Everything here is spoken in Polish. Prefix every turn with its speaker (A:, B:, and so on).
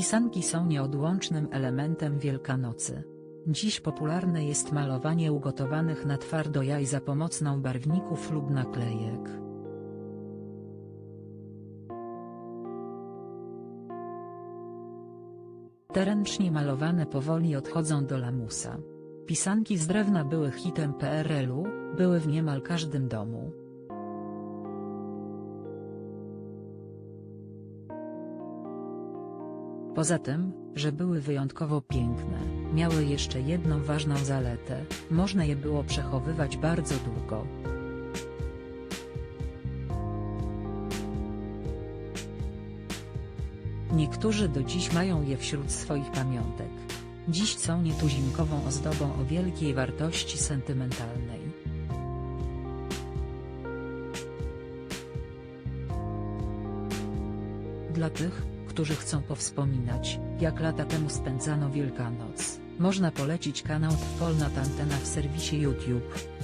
A: Pisanki są nieodłącznym elementem Wielkanocy. Dziś popularne jest malowanie ugotowanych na twardo jaj za pomocą barwników lub naklejek. Te ręcznie malowane powoli odchodzą do lamusa. Pisanki z drewna były hitem PRL-u, były w niemal każdym domu. Poza tym, że były wyjątkowo piękne, miały jeszcze jedną ważną zaletę, można je było przechowywać bardzo długo. Niektórzy do dziś mają je wśród swoich pamiątek. Dziś są nietuzinkową ozdobą o wielkiej wartości sentymentalnej. Dla tych, którzy chcą powspominać, jak lata temu spędzano Wielkanoc, można polecić kanał Polna Antena w serwisie YouTube.